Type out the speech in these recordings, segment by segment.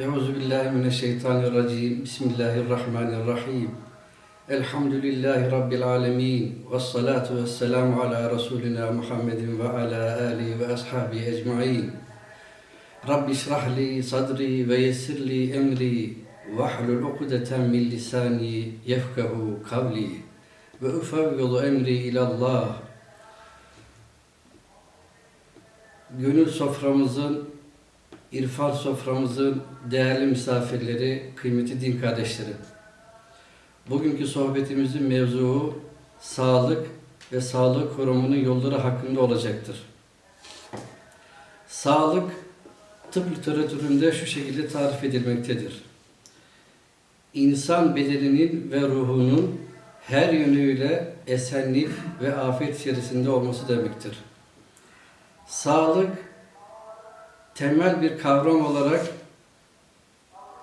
Euzu billahi mineşşeytanirracim. Bismillahirrahmanirrahim. Elhamdülillahi rabbil alamin. Ves salatu vesselamu ala resulina Muhammedin ve ala alihi ve ashabihi ecmaîn. Rabbi şrah li sadri ve yessir li emri ve hlul ukdeten min lisani yefkahu kavli ve ufevvidu emri ilallah. Gönül soframızın İrfan soframızın değerli misafirleri, kıymetli din kardeşlerim. Bugünkü sohbetimizin mevzuu sağlık ve sağlık korumunun yolları hakkında olacaktır. Sağlık, tıp literatüründe şu şekilde tarif edilmektedir. İnsan bedeninin ve ruhunun her yönüyle esenlik ve afiyet içerisinde olması demektir. Sağlık, temel bir kavram olarak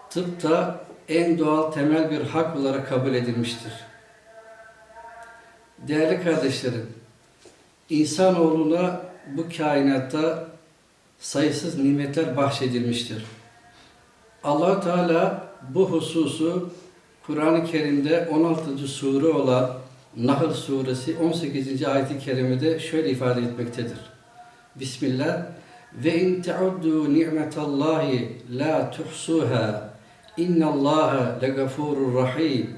tıpta en doğal temel bir hak olarak kabul edilmiştir. Değerli kardeşlerim, insanoğluna bu kainatta sayısız nimetler bahşedilmiştir. allah Teala bu hususu Kur'an-ı Kerim'de 16. sure olan Nahl suresi 18. ayet-i kerimede şöyle ifade etmektedir. Bismillah ve in teuddu ni'metallahi la tuhsuha innallaha legafurur rahim.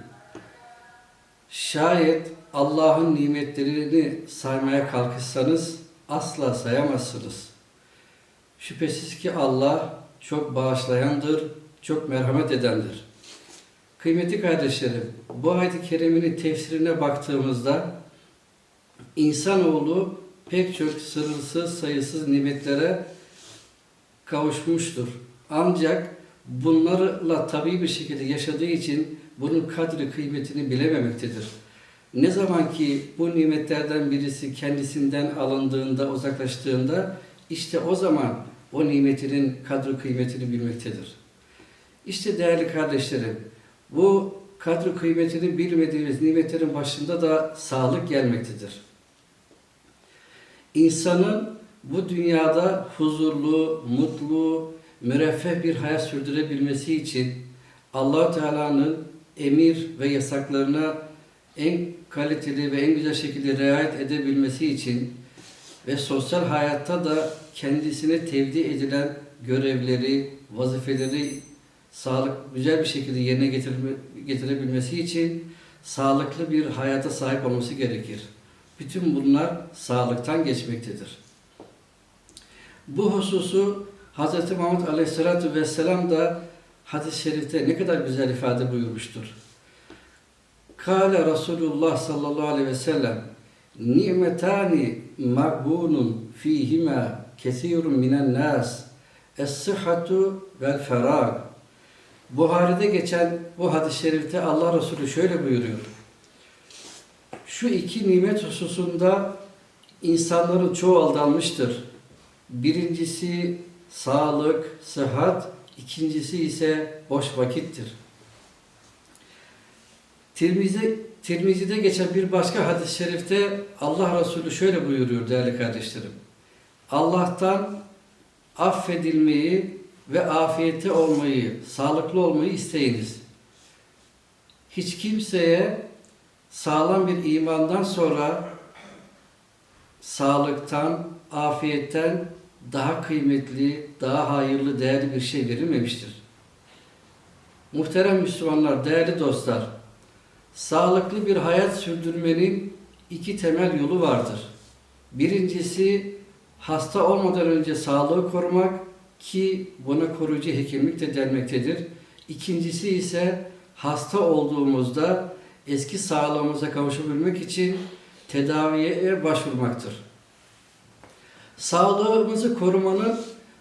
Şayet Allah'ın nimetlerini saymaya kalkışsanız asla sayamazsınız. Şüphesiz ki Allah çok bağışlayandır, çok merhamet edendir. Kıymetli kardeşlerim, bu ayet-i kerimenin tefsirine baktığımızda insanoğlu pek çok sınırsız sayısız nimetlere kavuşmuştur. Ancak bunlarla tabii bir şekilde yaşadığı için bunun kadri kıymetini bilememektedir. Ne zaman ki bu nimetlerden birisi kendisinden alındığında, uzaklaştığında işte o zaman o nimetinin kadri kıymetini bilmektedir. İşte değerli kardeşlerim, bu kadri kıymetini bilmediğimiz nimetlerin başında da sağlık gelmektedir insanın bu dünyada huzurlu, mutlu, müreffeh bir hayat sürdürebilmesi için allah Teala'nın emir ve yasaklarına en kaliteli ve en güzel şekilde riayet edebilmesi için ve sosyal hayatta da kendisine tevdi edilen görevleri, vazifeleri sağlık güzel bir şekilde yerine getirebilmesi için sağlıklı bir hayata sahip olması gerekir. Bütün bunlar sağlıktan geçmektedir. Bu hususu Hz. Muhammed Aleyhisselatü Vesselam da hadis-i şerifte ne kadar güzel ifade buyurmuştur. Kale Resulullah sallallahu aleyhi ve sellem Ni'metani ma'bunun fihima kesirun minen nas Es-sıhhatu vel ferag Buhari'de geçen bu hadis-i şerifte Allah Resulü şöyle buyuruyor şu iki nimet hususunda insanların çoğu aldanmıştır. Birincisi sağlık, sıhhat, ikincisi ise boş vakittir. Tirmizi, Tirmizi'de geçen bir başka hadis-i şerifte Allah Resulü şöyle buyuruyor değerli kardeşlerim. Allah'tan affedilmeyi ve afiyette olmayı, sağlıklı olmayı isteyiniz. Hiç kimseye sağlam bir imandan sonra sağlıktan, afiyetten daha kıymetli, daha hayırlı, değerli bir şey verilmemiştir. Muhterem Müslümanlar, değerli dostlar, sağlıklı bir hayat sürdürmenin iki temel yolu vardır. Birincisi hasta olmadan önce sağlığı korumak ki buna koruyucu hekimlik de denmektedir. İkincisi ise hasta olduğumuzda eski sağlığımıza kavuşabilmek için tedaviye başvurmaktır. Sağlığımızı korumanın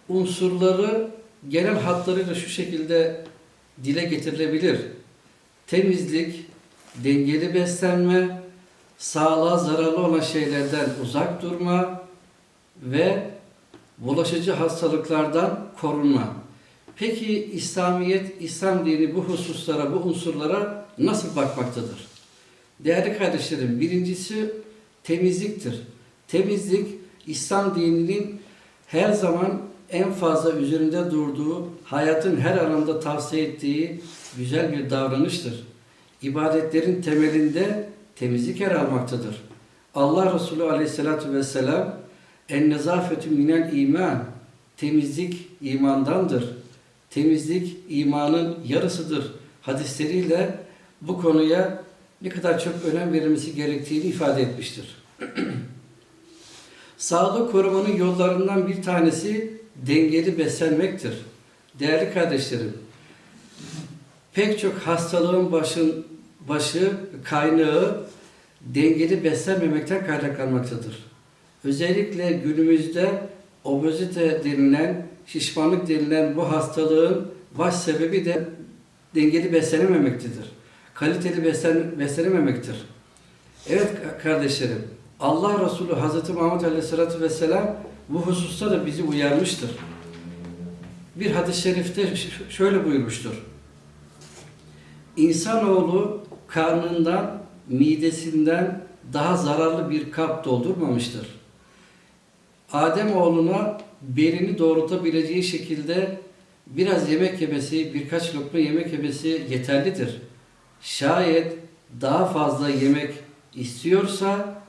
unsurları genel hatlarıyla şu şekilde dile getirilebilir. Temizlik, dengeli beslenme, sağlığa zararlı olan şeylerden uzak durma ve bulaşıcı hastalıklardan korunma. Peki İslamiyet, İslam dini bu hususlara, bu unsurlara nasıl bakmaktadır? Değerli kardeşlerim, birincisi temizliktir. Temizlik, İslam dininin her zaman en fazla üzerinde durduğu, hayatın her alanda tavsiye ettiği güzel bir davranıştır. İbadetlerin temelinde temizlik yer almaktadır. Allah Resulü aleyhissalatu vesselam en nezafetü minel iman temizlik imandandır. Temizlik imanın yarısıdır. Hadisleriyle bu konuya ne kadar çok önem verilmesi gerektiğini ifade etmiştir. Sağlık korumanın yollarından bir tanesi dengeli beslenmektir. Değerli kardeşlerim, pek çok hastalığın başın başı kaynağı dengeli beslenmemekten kaynaklanmaktadır. Özellikle günümüzde obezite denilen, şişmanlık denilen bu hastalığın baş sebebi de dengeli beslenememektedir. Kaliteli beslen, beslenememektir. Evet kardeşlerim, Allah Resulü Hazreti Muhammed Aleyhisselatü Vesselam bu hususta da bizi uyarmıştır. Bir hadis-i şerifte şöyle buyurmuştur. İnsanoğlu karnından, midesinden daha zararlı bir kap doldurmamıştır. Adem oğluna belini doğrultabileceği şekilde biraz yemek yemesi, birkaç lokma yemek yemesi yeterlidir. Şayet daha fazla yemek istiyorsa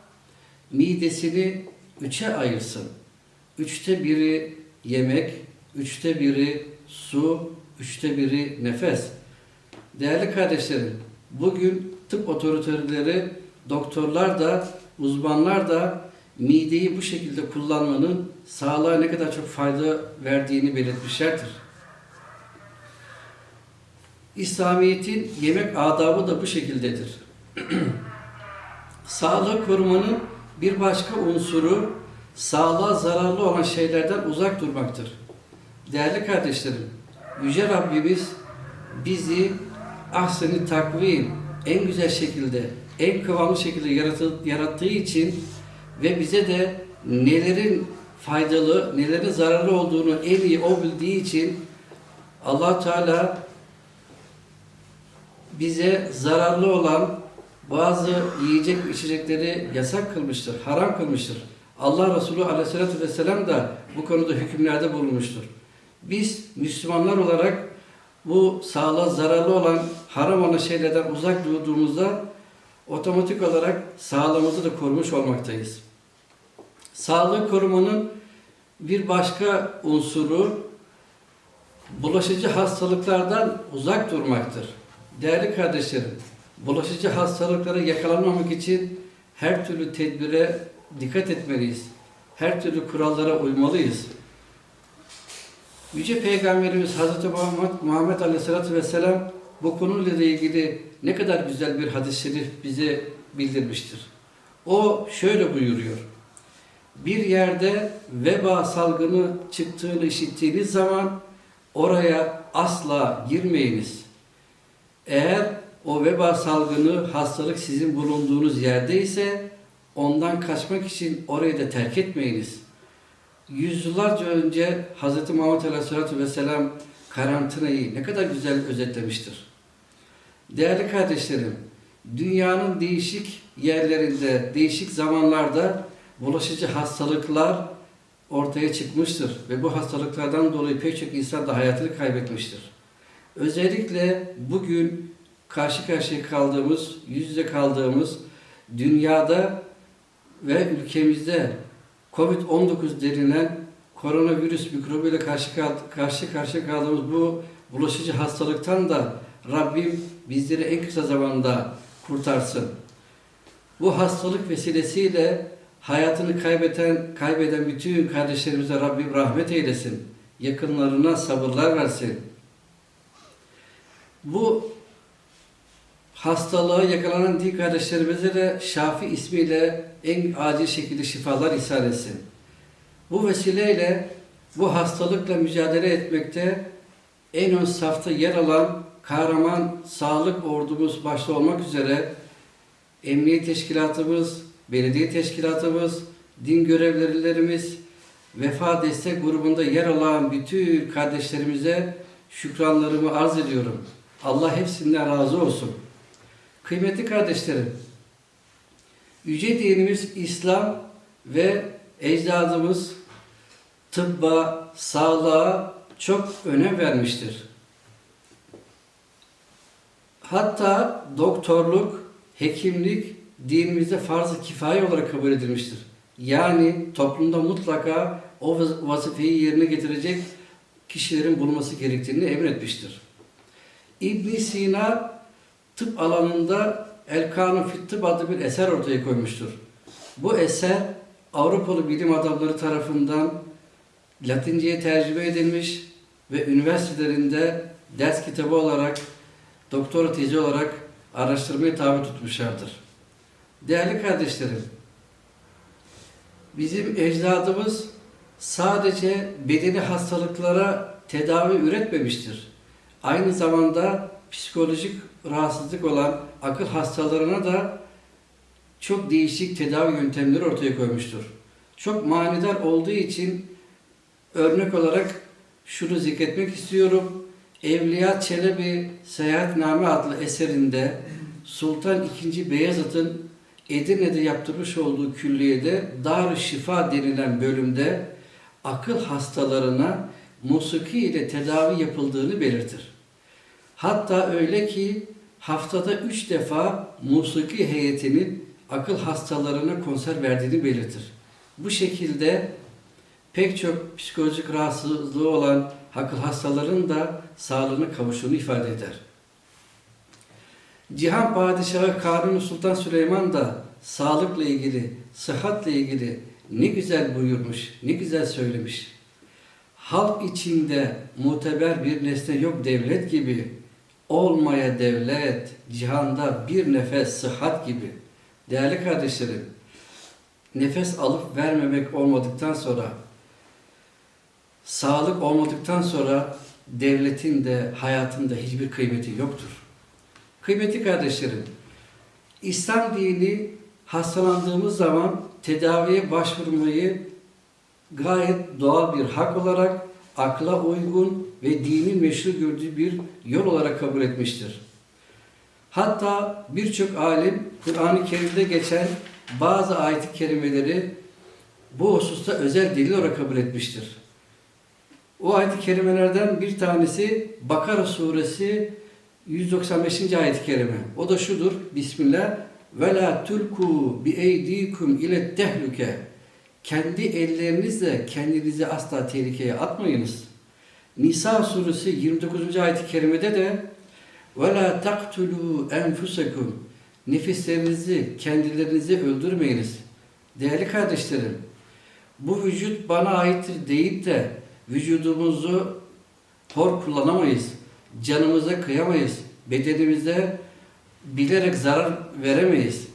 midesini üçe ayırsın. Üçte biri yemek, üçte biri su, üçte biri nefes. Değerli kardeşlerim, bugün tıp otoriteleri, doktorlar da, uzmanlar da mideyi bu şekilde kullanmanın sağlığa ne kadar çok fayda verdiğini belirtmişlerdir. İslamiyet'in yemek adabı da bu şekildedir. Sağlık korumanın bir başka unsuru sağlığa zararlı olan şeylerden uzak durmaktır. Değerli kardeşlerim, Yüce Rabbimiz bizi ahseni takvim en güzel şekilde, en kıvamlı şekilde yaratı, yarattığı için ve bize de nelerin faydalı, nelerin zararlı olduğunu en iyi o bildiği için allah Teala bize zararlı olan bazı yiyecek içecekleri yasak kılmıştır, haram kılmıştır. Allah Resulü aleyhissalatü vesselam da bu konuda hükümlerde bulunmuştur. Biz Müslümanlar olarak bu sağlığa zararlı olan, haram olan şeylerden uzak durduğumuzda otomatik olarak sağlığımızı da korumuş olmaktayız. Sağlığı korumanın bir başka unsuru bulaşıcı hastalıklardan uzak durmaktır. Değerli kardeşlerim, bulaşıcı hastalıklara yakalanmamak için her türlü tedbire dikkat etmeliyiz. Her türlü kurallara uymalıyız. Yüce Peygamberimiz Hazreti Muhammed, Muhammed Aleyhisselatü Vesselam bu konuyla ilgili ne kadar güzel bir hadis-i şerif bize bildirmiştir. O şöyle buyuruyor. Bir yerde veba salgını çıktığını işittiğiniz zaman oraya asla girmeyiniz. Eğer o veba salgını hastalık sizin bulunduğunuz yerde ise ondan kaçmak için orayı da terk etmeyiniz. Yüzyıllarca önce Hz. Muhammed Aleyhisselatü Vesselam karantinayı ne kadar güzel özetlemiştir. Değerli kardeşlerim, dünyanın değişik yerlerinde, değişik zamanlarda bulaşıcı hastalıklar ortaya çıkmıştır ve bu hastalıklardan dolayı pek çok insan da hayatını kaybetmiştir. Özellikle bugün karşı karşıya kaldığımız, yüz yüze kaldığımız dünyada ve ülkemizde Covid-19 denilen koronavirüs mikrobuyla karşı, karşı karşıya kaldığımız bu bulaşıcı hastalıktan da Rabbim bizleri en kısa zamanda kurtarsın. Bu hastalık vesilesiyle hayatını kaybeden, kaybeden bütün kardeşlerimize Rabbim rahmet eylesin. Yakınlarına sabırlar versin. Bu hastalığa yakalanan din kardeşlerimize de Şafi ismiyle en acil şekilde şifalar ihsan etsin. Bu vesileyle bu hastalıkla mücadele etmekte en ön safta yer alan kahraman sağlık ordumuz başta olmak üzere emniyet teşkilatımız, belediye teşkilatımız, din görevlilerimiz, vefa destek grubunda yer alan bütün kardeşlerimize şükranlarımı arz ediyorum. Allah hepsinden razı olsun. Kıymetli kardeşlerim, Yüce dinimiz İslam ve ecdadımız tıbba, sağlığa çok önem vermiştir. Hatta doktorluk, hekimlik dinimizde farz-ı kifaye olarak kabul edilmiştir. Yani toplumda mutlaka o vaz- vazifeyi yerine getirecek kişilerin bulunması gerektiğini emretmiştir. ibn Sina tıp alanında El Kanun Fit Tıp adlı bir eser ortaya koymuştur. Bu eser Avrupalı bilim adamları tarafından Latinceye tercüme edilmiş ve üniversitelerinde ders kitabı olarak, doktora tezi olarak araştırmaya tabi tutmuşlardır. Değerli kardeşlerim, bizim ecdadımız sadece bedeni hastalıklara tedavi üretmemiştir. Aynı zamanda psikolojik rahatsızlık olan akıl hastalarına da çok değişik tedavi yöntemleri ortaya koymuştur. Çok manidar olduğu için örnek olarak şunu zikretmek istiyorum. Evliya Çelebi Seyahatname adlı eserinde Sultan II. Beyazıt'ın Edirne'de yaptırmış olduğu külliyede dar Şifa denilen bölümde akıl hastalarına musiki ile tedavi yapıldığını belirtir. Hatta öyle ki haftada üç defa musiki heyetinin akıl hastalarına konser verdiğini belirtir. Bu şekilde pek çok psikolojik rahatsızlığı olan akıl hastaların da sağlığına kavuştuğunu ifade eder. Cihan Padişahı Kanuni Sultan Süleyman da sağlıkla ilgili, sıhhatle ilgili ne güzel buyurmuş, ne güzel söylemiş. Halk içinde muteber bir nesne yok devlet gibi, olmaya devlet, cihanda bir nefes sıhhat gibi. Değerli kardeşlerim, nefes alıp vermemek olmadıktan sonra, sağlık olmadıktan sonra devletin de hayatın da hiçbir kıymeti yoktur. Kıymetli kardeşlerim, İslam dini hastalandığımız zaman tedaviye başvurmayı gayet doğal bir hak olarak akla uygun ve dinin meşru gördüğü bir yol olarak kabul etmiştir. Hatta birçok alim Kur'an-ı Kerim'de geçen bazı ayet-i kerimeleri bu hususta özel delil olarak kabul etmiştir. O ayet-i kerimelerden bir tanesi Bakara suresi 195. ayet-i kerime. O da şudur. Bismillah. Ve la tulku bi eydikum ile tehlike. Kendi ellerinizle kendinizi asla tehlikeye atmayınız. Nisa suresi 29. ayet-i kerimede de ve la taktulu enfusekum. Nefislerinizi, kendilerinizi öldürmeyiniz. Değerli kardeşlerim, bu vücut bana aittir deyip de vücudumuzu hor kullanamayız. Canımıza kıyamayız. Bedenimize bilerek zarar veremeyiz.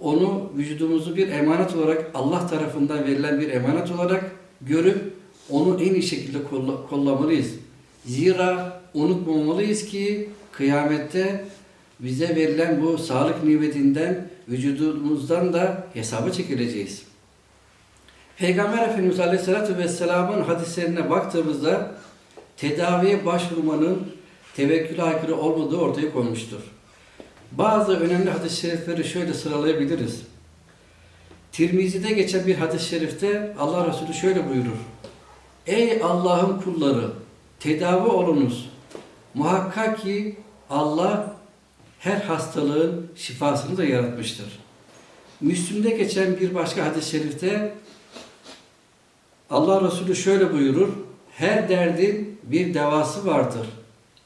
Onu vücudumuzu bir emanet olarak Allah tarafından verilen bir emanet olarak görüp onu en iyi şekilde kolla- kollamalıyız. Zira unutmamalıyız ki kıyamette bize verilen bu sağlık nimetinden vücudumuzdan da hesaba çekileceğiz. Peygamber Efendimiz Aleyhisselatü Vesselam'ın hadislerine baktığımızda tedaviye başvurmanın tevekküle aykırı olmadığı ortaya konmuştur. Bazı önemli hadis-i şerifleri şöyle sıralayabiliriz. Tirmizi'de geçen bir hadis-i şerifte Allah Resulü şöyle buyurur. Ey Allah'ın kulları tedavi olunuz. Muhakkak ki Allah her hastalığın şifasını da yaratmıştır. Müslüm'de geçen bir başka hadis-i şerifte Allah Resulü şöyle buyurur. Her derdin bir devası vardır.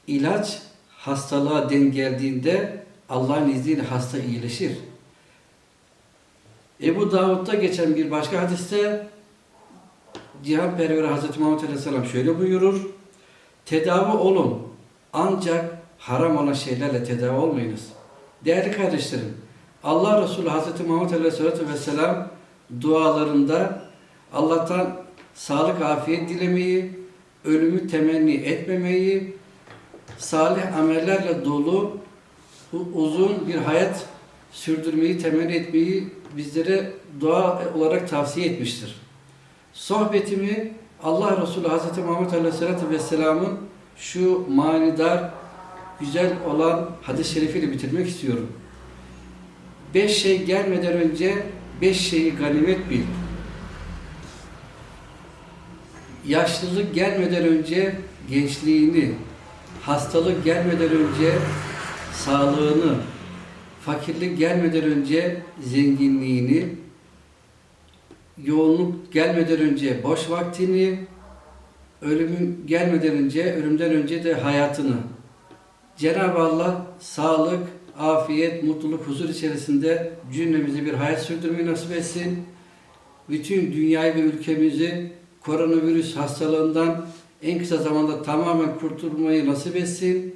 İlaç hastalığa denk geldiğinde Allah'ın izniyle hasta iyileşir. Ebu Davud'da geçen bir başka hadiste Cihan Perver Hazreti Muhammed Aleyhisselam şöyle buyurur. Tedavi olun ancak haram olan şeylerle tedavi olmayınız. Değerli kardeşlerim, Allah Resulü Hazreti Muhammed Aleyhisselatü Vesselam dualarında Allah'tan sağlık, afiyet dilemeyi, ölümü temenni etmemeyi, salih amellerle dolu uzun bir hayat sürdürmeyi, temenni etmeyi bizlere dua olarak tavsiye etmiştir. Sohbetimi Allah Resulü Hazreti Muhammed Aleyhisselatü Vesselam'ın şu manidar, güzel olan hadis-i şerifiyle bitirmek istiyorum. Beş şey gelmeden önce beş şeyi ganimet bil. yaşlılık gelmeden önce gençliğini, hastalık gelmeden önce sağlığını, fakirlik gelmeden önce zenginliğini, yoğunluk gelmeden önce boş vaktini, ölümün gelmeden önce, ölümden önce de hayatını. Cenab-ı Allah sağlık, afiyet, mutluluk, huzur içerisinde cümlemizi bir hayat sürdürmeyi nasip etsin. Bütün dünyayı ve ülkemizi koronavirüs hastalığından en kısa zamanda tamamen kurtulmayı nasip etsin.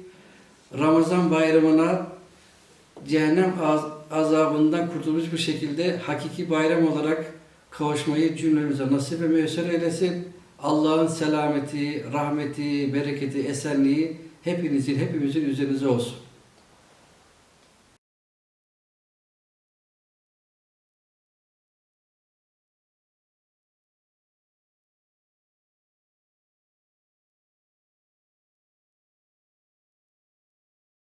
Ramazan bayramına cehennem az- azabından kurtulmuş bir şekilde hakiki bayram olarak kavuşmayı cümlemize nasip ve müyesser eylesin. Allah'ın selameti, rahmeti, bereketi, esenliği hepinizin, hepimizin üzerinize olsun.